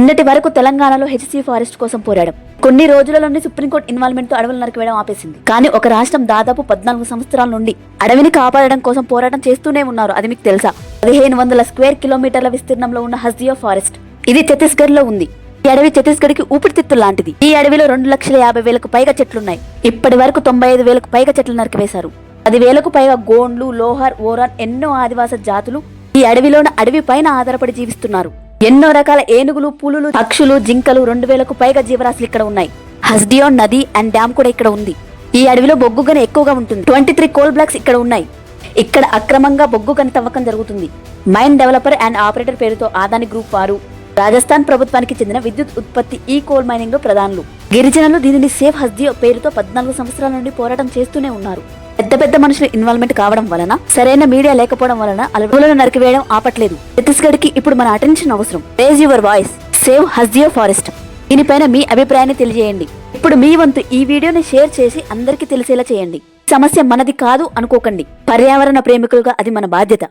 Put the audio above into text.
నిన్నటి వరకు తెలంగాణలో హెచ్సీ ఫారెస్ట్ కోసం పోరాడం. కొన్ని రోజులలోనే సుప్రీంకోర్టు ఇన్వాల్వ్మెంట్తో అడవులు నరికివేయడం ఆపేసింది. కానీ ఒక రాష్ట్రం దాదాపు పద్నాలుగు సంవత్సరాల నుండి అడవిని కాపాడడం కోసం పోరాటం చేస్తూనే ఉన్నారు అది మీకు తెలుసా? పదిహేను వందల స్క్వేర్ కిలోమీటర్ల విస్తీర్ణంలో ఉన్న హస్దియో ఫారెస్ట్ ఇది ఛత్తీస్గఢ్లో ఉంది. ఈ అడవి ఛత్తీస్గఢ్కి ఊపిరితిత్తు లాంటిది. ఈ అడవిలో రెండు లక్షల యాభై వేలకు పైగా చెట్లున్నాయి. ఇప్పటి వరకు తొంభై ఐదు వేలకు పైగా చెట్లు నరికివేశారు. పది వేలకు పైగా గోండ్లు లోహార్ ఓరాన్ ఎన్నో ఆదివాస జాతులు ఈ అడవిలోని అడవి పైన ఆధారపడి జీవిస్తున్నారు. ఎన్నో రకాల ఏనుగులు పులులు పక్షులు జింకలు రెండు వేలకు పైగా జీవరాశులు ఇక్కడ ఉన్నాయి. హస్డియోన్ నది అండ్ డ్యామ్ కూడా ఇక్కడ ఉంది. ఈ అడవిలో బొగ్గు గని ఎక్కువగా ఉంటుంది. ట్వంటీ త్రీ కోల్ బ్లాక్స్ ఇక్కడ ఉన్నాయి. ఇక్కడ అక్రమంగా బొగ్గు గని తవ్వకం జరుగుతుంది. మైన్ డెవలపర్ అండ్ ఆపరేటర్ పేరుతో ఆదాని గ్రూప్ వారు రాజస్థాన్ ప్రభుత్వానికి చెందిన విద్యుత్ ఉత్పత్తి ఈ కోల్ మైనింగ్లో ప్రధానులు. గిరిజనులు దీనిని సేఫ్ హస్దియో పేరుతో పద్నాలుగు సంవత్సరాల నుండి పోరాటం చేస్తూనే ఉన్నారు. పెద్ద పెద్ద మనుషుల ఇన్వాల్వ్మెంట్ కావడం వలన సరైన మీడియా లేకపోవడం వలన అలవులను నరికివేయడం ఆపట్లేదు. ఛత్తీస్గఢ్కి ఇప్పుడు మన అటెన్షన్ అవసరం. Raise your voice save Hasdeo forest దీనిపైన మీ అభిప్రాయాన్ని తెలియజేయండి. ఇప్పుడు మీ వంతు ఈ వీడియోని షేర్ చేసి అందరికీ తెలిసేలా చేయండి. సమస్య మనది కాదు అనుకోకండి. పర్యావరణ ప్రేమికులుగా అది మన బాధ్యత.